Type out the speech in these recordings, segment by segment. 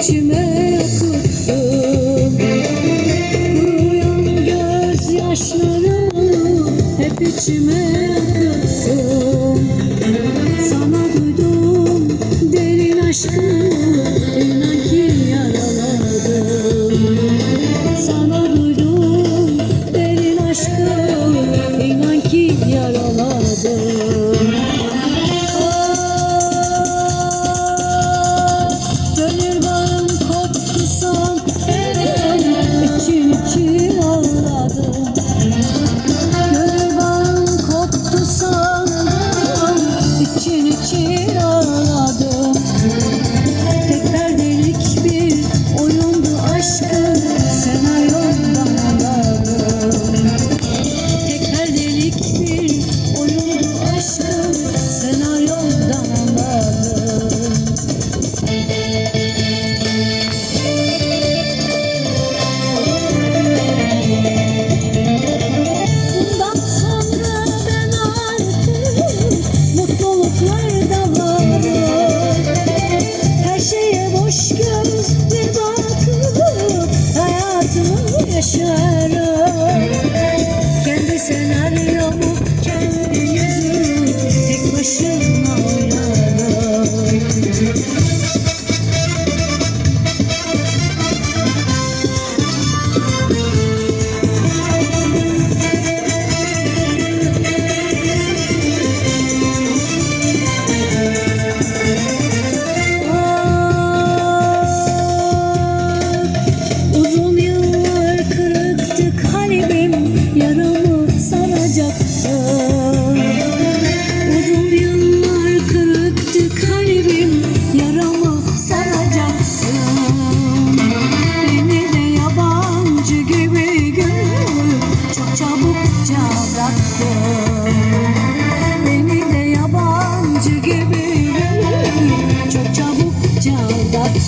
içime tuttum Kuruyan gözyaşları hep içime tuttum Sana duydum derin aşkım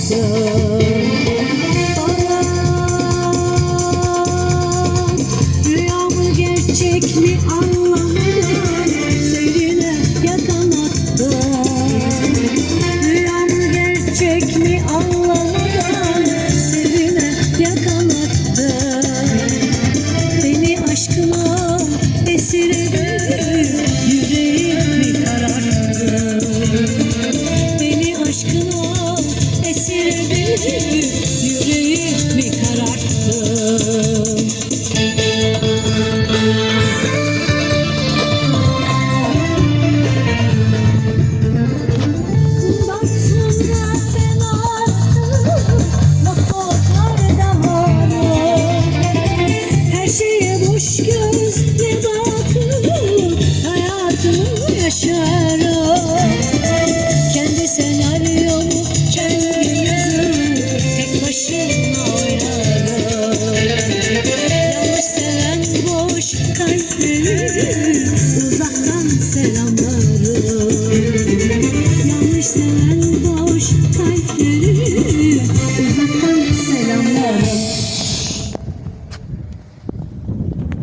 show. love. uzaktan selamlarım. Yanlış seven boş